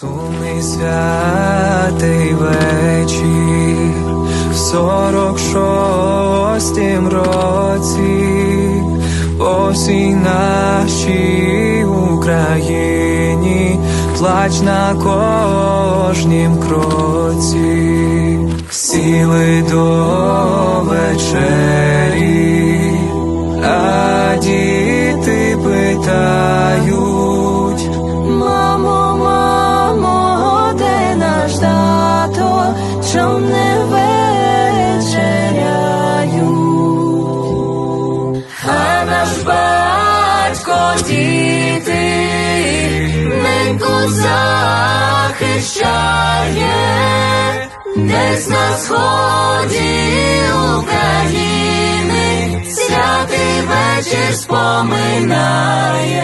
Сумний святий вечір в сорок шостім році по всій нашій Україні плач на кожнім кроці, сіли до вечері, тато, чом не вечеряють? А наш батько діти ненько захищає, десь на сході України святий вечір споминає.